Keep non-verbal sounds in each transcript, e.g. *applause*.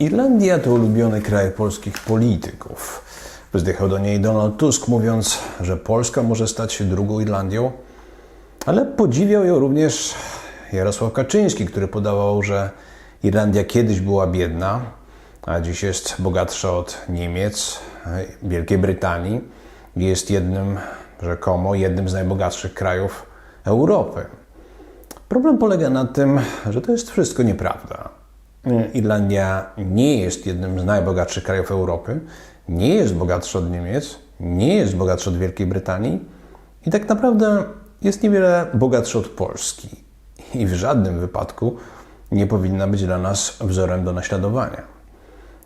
Irlandia to ulubiony kraj polskich polityków. Wzdychał do niej Donald Tusk, mówiąc, że Polska może stać się drugą Irlandią, ale podziwiał ją również Jarosław Kaczyński, który podawał, że Irlandia kiedyś była biedna, a dziś jest bogatsza od Niemiec, Wielkiej Brytanii i jest jednym, rzekomo, jednym z najbogatszych krajów Europy. Problem polega na tym, że to jest wszystko nieprawda. Irlandia nie jest jednym z najbogatszych krajów Europy, nie jest bogatsza od Niemiec, nie jest bogatsza od Wielkiej Brytanii i tak naprawdę jest niewiele bogatsza od Polski. I w żadnym wypadku nie powinna być dla nas wzorem do naśladowania.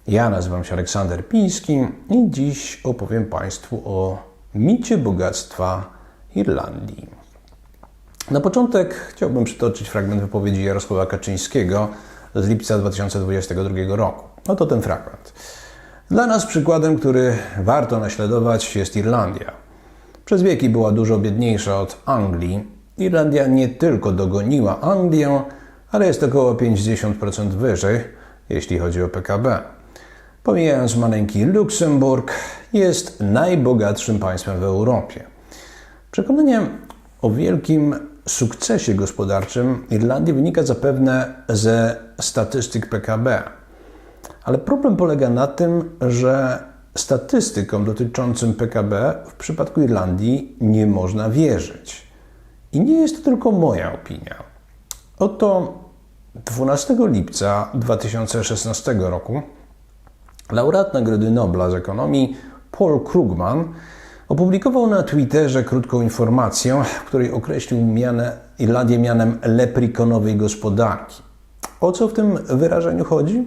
Ja nazywam się Aleksander Piński i dziś opowiem Państwu o micie bogactwa Irlandii. Na początek chciałbym przytoczyć fragment wypowiedzi Jarosława Kaczyńskiego z lipca 2022 roku. Oto ten fragment. Dla nas przykładem, który warto naśladować, jest Irlandia. Przez wieki była dużo biedniejsza od Anglii. Irlandia nie tylko dogoniła Anglię, ale jest około 50% wyżej, jeśli chodzi o PKB. Pomijając maleńki Luksemburg, jest najbogatszym państwem w Europie. Przekonanie o wielkim sukcesie gospodarczym Irlandii wynika zapewne ze statystyk PKB. Ale problem polega na tym, że statystykom dotyczącym PKB w przypadku Irlandii nie można wierzyć. I nie jest to tylko moja opinia. Oto 12 lipca 2016 roku laureat Nagrody Nobla z ekonomii Paul Krugman opublikował na Twitterze krótką informację, w której określił mianę, Irlandię mianem leprikonowej gospodarki. O co w tym wyrażeniu chodzi?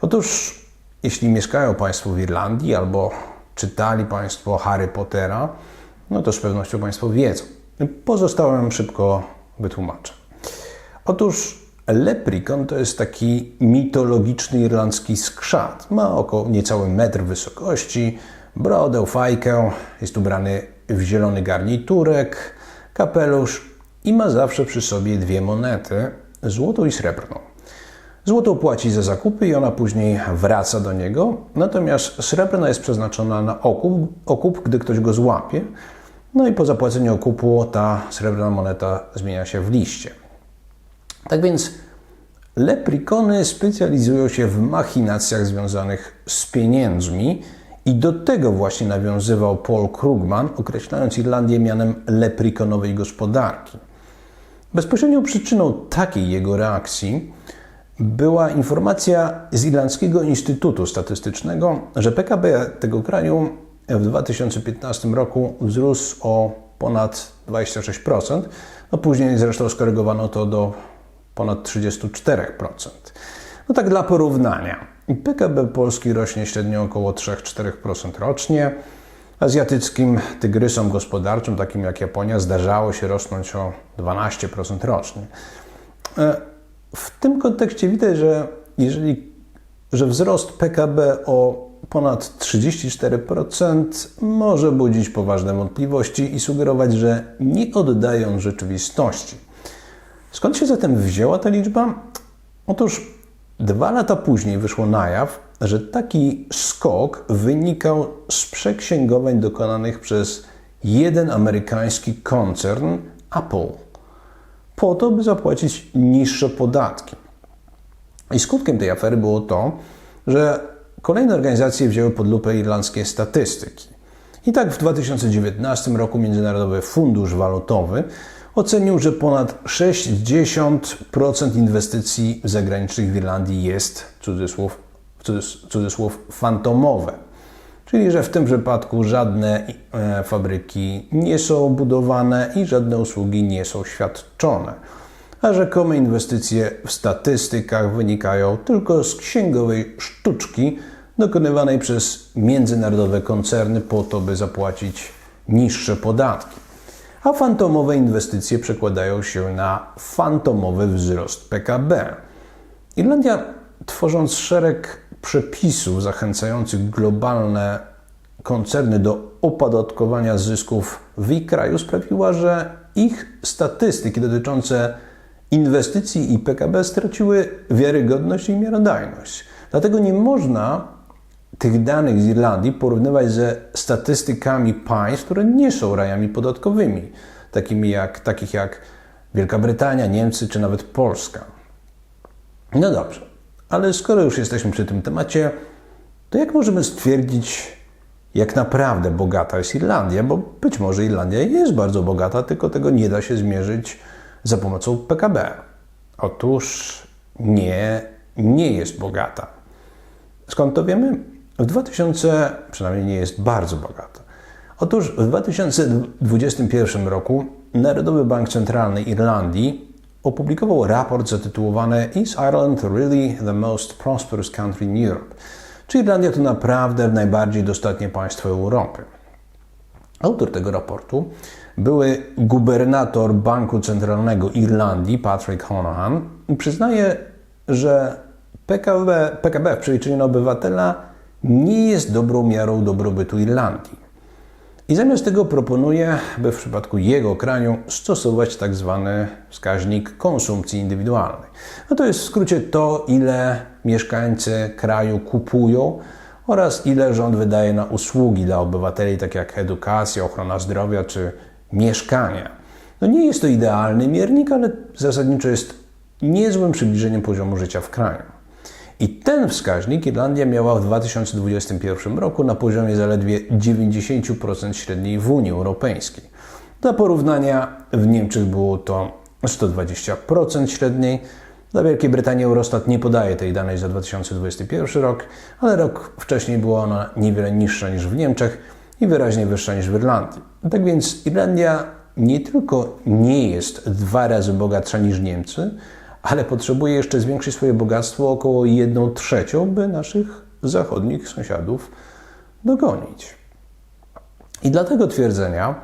Otóż, jeśli mieszkają Państwo w Irlandii albo czytali Państwo Harry Pottera, no to z pewnością Państwo wiedzą. Pozostałem szybko wytłumaczę. Otóż leprikon to jest taki mitologiczny irlandzki skrzat. Ma około niecały metr wysokości, brodę, fajkę, jest ubrany w zielony garniturek, kapelusz i ma zawsze przy sobie dwie monety, złotą i srebrną. Złotą płaci za zakupy i ona później wraca do niego, natomiast srebrna jest przeznaczona na okup, okup, gdy ktoś go złapie. No i po zapłaceniu okupu ta srebrna moneta zmienia się w liście. Tak więc leprikony specjalizują się w machinacjach związanych z pieniędzmi i do tego właśnie nawiązywał Paul Krugman, określając Irlandię mianem leprikonowej gospodarki. Bezpośrednią przyczyną takiej jego reakcji była informacja z Irlandzkiego Instytutu Statystycznego, że PKB tego kraju w 2015 roku wzrósł o ponad 26%, no później zresztą skorygowano to do ponad 34%. No tak dla porównania. PKB Polski rośnie średnio około 3-4% rocznie. Azjatyckim tygrysom gospodarczym, takim jak Japonia, zdarzało się rosnąć o 12% rocznie. W tym kontekście widać, że jeżeli że wzrost PKB o ponad 34% może budzić poważne wątpliwości i sugerować, że nie oddają rzeczywistości. Skąd się zatem wzięła ta liczba? Otóż dwa lata później wyszło na jaw, że taki skok wynikał z przeksięgowań dokonanych przez jeden amerykański koncern Apple, po to, by zapłacić niższe podatki. I skutkiem tej afery było to, że kolejne organizacje wzięły pod lupę irlandzkie statystyki. I tak w 2019 roku Międzynarodowy Fundusz Walutowy ocenił, że ponad 60% inwestycji zagranicznych w Irlandii jest, cudzysłów, cudzysłów, fantomowe. Czyli, że w tym przypadku żadne e, fabryki nie są budowane i żadne usługi nie są świadczone. A rzekome inwestycje w statystykach wynikają tylko z księgowej sztuczki dokonywanej przez międzynarodowe koncerny po to, by zapłacić niższe podatki a fantomowe inwestycje przekładają się na fantomowy wzrost PKB. Irlandia, tworząc szereg przepisów zachęcających globalne koncerny do opodatkowania zysków w ich kraju, sprawiła, że ich statystyki dotyczące inwestycji i PKB straciły wiarygodność i miarodajność. Dlatego nie można tych danych z Irlandii porównywać ze statystykami państw, które nie są rajami podatkowymi, takimi jak, takich jak Wielka Brytania, Niemcy czy nawet Polska. No dobrze, ale skoro już jesteśmy przy tym temacie, to jak możemy stwierdzić, jak naprawdę bogata jest Irlandia? Bo być może Irlandia jest bardzo bogata, tylko tego nie da się zmierzyć za pomocą PKB. Otóż nie, nie jest bogata. Skąd to wiemy? W 2000, przynajmniej nie jest bardzo bogata. Otóż w 2021 roku Narodowy Bank Centralny Irlandii opublikował raport zatytułowany Is Ireland really the most prosperous country in Europe? Czy Irlandia to naprawdę najbardziej dostatnie państwo Europy? Autor tego raportu były gubernator Banku Centralnego Irlandii, Patrick Honohan, przyznaje, że PKB, PKB w przeliczeniu na obywatela nie jest dobrą miarą dobrobytu Irlandii. I zamiast tego proponuje, by w przypadku jego kraju stosować tak zwany wskaźnik konsumpcji indywidualnej. No to jest w skrócie to, ile mieszkańcy kraju kupują oraz ile rząd wydaje na usługi dla obywateli, takie jak edukacja, ochrona zdrowia czy mieszkania. No nie jest to idealny miernik, ale zasadniczo jest niezłym przybliżeniem poziomu życia w kraju. I ten wskaźnik Irlandia miała w 2021 roku na poziomie zaledwie 90% średniej w Unii Europejskiej. Dla porównania w Niemczech było to 120% średniej. Dla Wielkiej Brytanii Eurostat nie podaje tej danej za 2021 rok, ale rok wcześniej była ona niewiele niższa niż w Niemczech i wyraźnie wyższa niż w Irlandii. Tak więc Irlandia nie tylko nie jest dwa razy bogatsza niż Niemcy, ale potrzebuje jeszcze zwiększyć swoje bogactwo około 1 trzecią, by naszych zachodnich sąsiadów dogonić. I dlatego twierdzenia,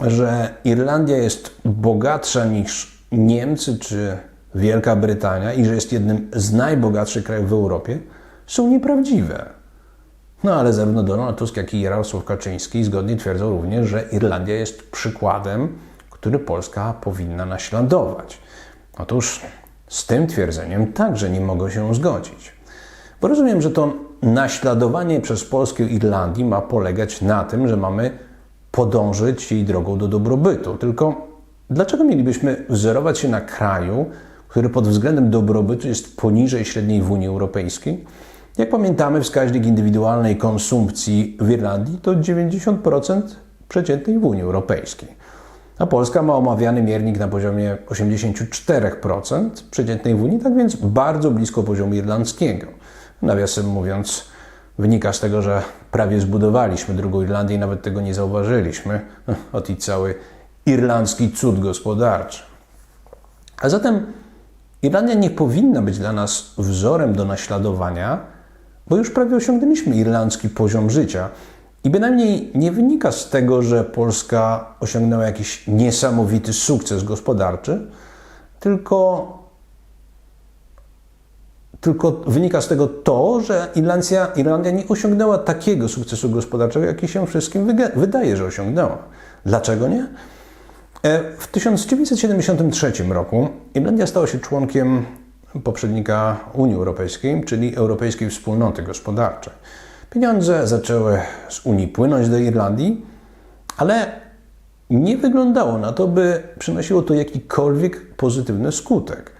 że Irlandia jest bogatsza niż Niemcy czy Wielka Brytania i że jest jednym z najbogatszych krajów w Europie, są nieprawdziwe. No ale zarówno Donald Tusk, jak i Jarosław Kaczyński zgodnie twierdzą również, że Irlandia jest przykładem, który Polska powinna naśladować. Otóż z tym twierdzeniem także nie mogę się zgodzić. Bo rozumiem, że to naśladowanie przez Polskę Irlandii ma polegać na tym, że mamy podążyć jej drogą do dobrobytu. Tylko dlaczego mielibyśmy wzorować się na kraju, który pod względem dobrobytu jest poniżej średniej w Unii Europejskiej? Jak pamiętamy, wskaźnik indywidualnej konsumpcji w Irlandii to 90% przeciętnej w Unii Europejskiej. A Polska ma omawiany miernik na poziomie 84% przeciętnej w Unii, tak więc bardzo blisko poziomu irlandzkiego. Nawiasem mówiąc, wynika z tego, że prawie zbudowaliśmy drugą Irlandię i nawet tego nie zauważyliśmy. *laughs* Ot i cały irlandzki cud gospodarczy. A zatem Irlandia nie powinna być dla nas wzorem do naśladowania, bo już prawie osiągnęliśmy irlandzki poziom życia. I bynajmniej nie wynika z tego, że Polska osiągnęła jakiś niesamowity sukces gospodarczy, tylko, tylko wynika z tego to, że Irlandia, Irlandia nie osiągnęła takiego sukcesu gospodarczego, jaki się wszystkim wydaje, że osiągnęła. Dlaczego nie? E, w 1973 roku Irlandia stała się członkiem poprzednika Unii Europejskiej, czyli Europejskiej Wspólnoty Gospodarczej. Pieniądze zaczęły z Unii płynąć do Irlandii, ale nie wyglądało na to, by przynosiło to jakikolwiek pozytywny skutek.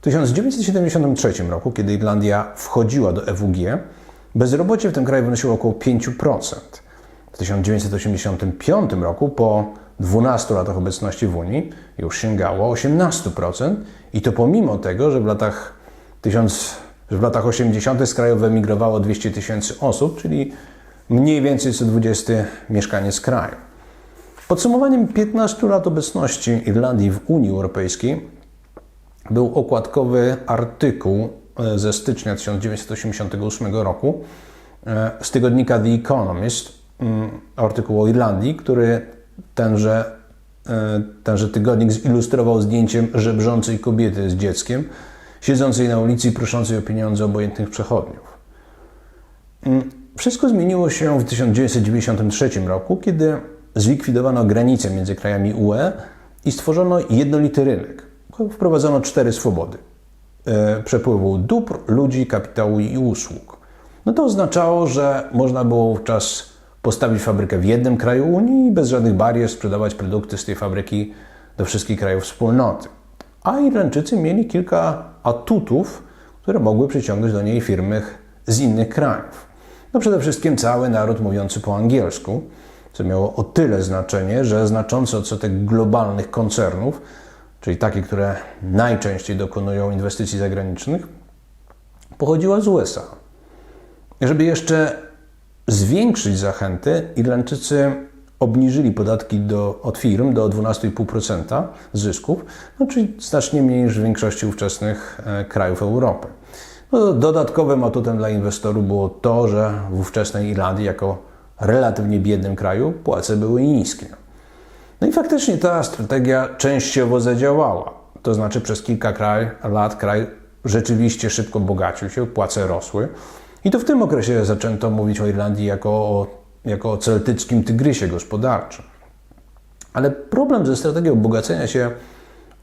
W 1973 roku, kiedy Irlandia wchodziła do EWG, bezrobocie w tym kraju wynosiło około 5%. W 1985 roku, po 12 latach obecności w Unii, już sięgało 18%, i to pomimo tego, że w latach 1000 że w latach 80. z kraju wyemigrowało 200 tysięcy osób, czyli mniej więcej co 20 mieszkaniec kraju. Podsumowaniem 15 lat obecności Irlandii w Unii Europejskiej był okładkowy artykuł e, ze stycznia 1988 roku e, z tygodnika The Economist, mm, artykuł o Irlandii, który tenże, e, tenże tygodnik zilustrował zdjęciem żebrzącej kobiety z dzieckiem, siedzącej na ulicy i proszącej o pieniądze obojętnych przechodniów. Mm, wszystko zmieniło się w 1993 roku, kiedy zlikwidowano granice między krajami UE i stworzono jednolity rynek, wprowadzono cztery swobody e, przepływu dóbr, ludzi, kapitału i usług. No to oznaczało, że można było wówczas postawić fabrykę w jednym kraju Unii i bez żadnych barier sprzedawać produkty z tej fabryki do wszystkich krajów wspólnoty. A Irlandczycy mieli kilka atutów, które mogły przyciągnąć do niej firmy z innych krajów. No przede wszystkim cały naród mówiący po angielsku, co miało o tyle znaczenie, że znaczący odsetek globalnych koncernów, czyli takie, które najczęściej dokonują inwestycji zagranicznych, pochodziła z USA. Żeby jeszcze zwiększyć zachęty, Irlandczycy obniżyli podatki do, od firm do 12,5% zysków, no, czyli znacznie mniej niż w większości ówczesnych e, krajów Europy. No, dodatkowym atutem dla inwestorów było to, że w ówczesnej Irlandii, jako relatywnie biednym kraju, płace były niskie. No i faktycznie ta strategia częściowo zadziałała. To znaczy przez kilka kraj, lat kraj rzeczywiście szybko bogacił się, płace rosły. I to w tym okresie zaczęto mówić o Irlandii jako o, jako o celtyckim tygrysie gospodarczym. Ale problem ze strategią bogacenia się,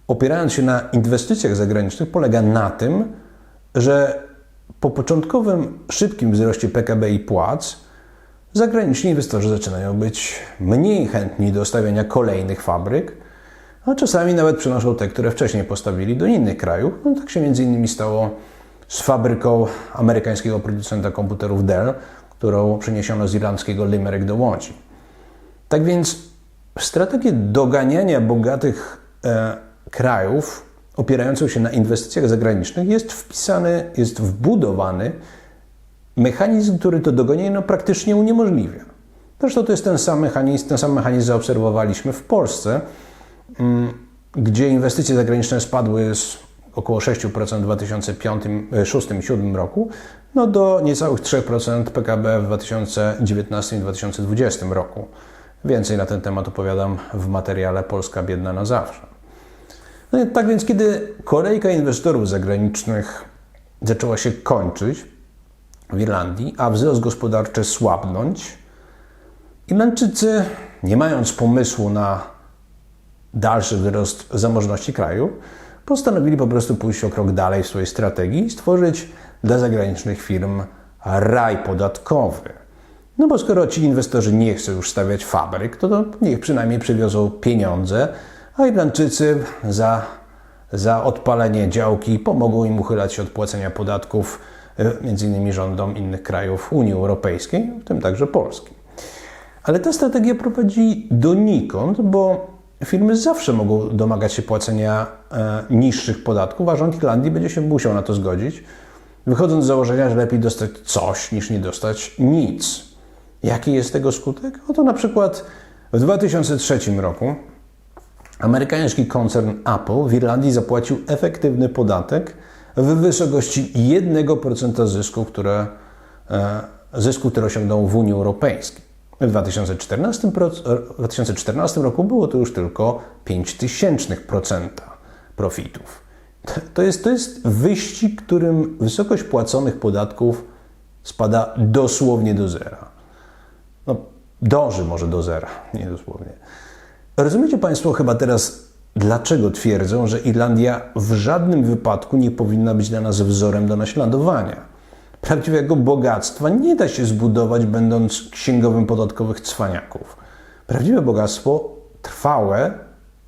opierając się na inwestycjach zagranicznych, polega na tym, że po początkowym szybkim wzroście PKB i płac, zagraniczni inwestorzy zaczynają być mniej chętni do stawiania kolejnych fabryk, a czasami nawet przenoszą te, które wcześniej postawili do innych krajów. No, tak się między innymi stało z fabryką amerykańskiego producenta komputerów Dell, którą przeniesiono z irlandzkiego Limerick do Łodzi. Tak więc strategię doganiania bogatych e, krajów opierającą się na inwestycjach zagranicznych jest wpisany, jest wbudowany mechanizm, który to dogonienie no, praktycznie uniemożliwia. Zresztą to jest ten sam mechanizm, ten sam mechanizm zaobserwowaliśmy w Polsce, mm, gdzie inwestycje zagraniczne spadły z około 6% w 2006-2007 roku no do niecałych 3% PKB w 2019 i 2020 roku. Więcej na ten temat opowiadam w materiale Polska biedna na zawsze. No, tak więc, kiedy kolejka inwestorów zagranicznych zaczęła się kończyć w Irlandii, a wzrost gospodarczy słabnąć, Irlandczycy, nie mając pomysłu na dalszy wzrost zamożności kraju, postanowili po prostu pójść o krok dalej w swojej strategii i stworzyć dla zagranicznych firm raj podatkowy. No bo skoro ci inwestorzy nie chcą już stawiać fabryk, to, to niech przynajmniej przywiozą pieniądze, a Irlandczycy za, za odpalenie działki pomogą im uchylać się od płacenia podatków e, między innymi rządom innych krajów Unii Europejskiej, w tym także Polski. Ale ta strategia prowadzi donikąd, bo firmy zawsze mogą domagać się płacenia e, niższych podatków, a rząd Irlandii będzie się musiał na to zgodzić, wychodząc z założenia, że lepiej dostać coś niż nie dostać nic. Jaki jest tego skutek? Oto na przykład w 2003 roku amerykański koncern Apple w Irlandii zapłacił efektywny podatek w wysokości 1% zysku, które, e, zysku, które osiągnął w Unii Europejskiej. W 2014, w 2014 roku było to już tylko 0,05% profitów. To jest, to jest wyścig, którym wysokość płaconych podatków spada dosłownie do zera. No, dąży może do zera, *laughs* nie dosłownie. Rozumiecie Państwo chyba teraz, dlaczego twierdzą, że Irlandia w żadnym wypadku nie powinna być dla nas wzorem do naśladowania? Prawdziwego bogactwa nie da się zbudować, będąc księgowym podatkowych cwaniaków. Prawdziwe bogactwo trwałe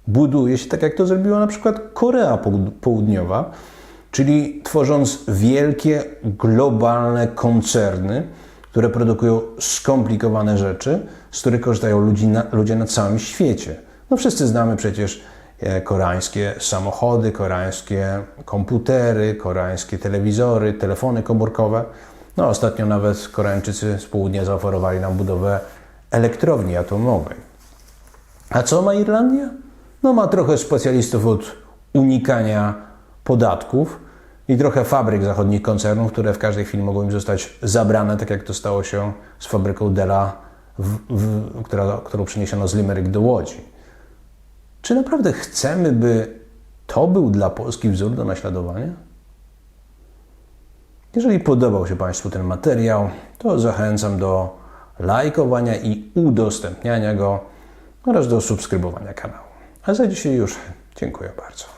buduje się tak, jak to zrobiła na przykład Korea Południowa, czyli tworząc wielkie, globalne koncerny, które produkują skomplikowane rzeczy, z których korzystają ludzie na, ludzie na całym świecie. No wszyscy znamy przecież E, koreańskie samochody, koreańskie komputery, koreańskie telewizory, telefony komórkowe. No, ostatnio nawet Koreańczycy z południa zaoferowali nam budowę elektrowni atomowej. A co ma Irlandia? No, ma trochę specjalistów od unikania podatków i trochę fabryk zachodnich koncernów, które w każdej chwili mogą im zostać zabrane, tak jak to stało się z fabryką Della, w, w, która, którą przeniesiono z Limerick do Łodzi. Czy naprawdę chcemy, by to był dla Polski wzór do naśladowania? Jeżeli podobał się Państwu ten materiał, to zachęcam do lajkowania i udostępniania go oraz do subskrybowania kanału. A za dzisiaj już dziękuję bardzo.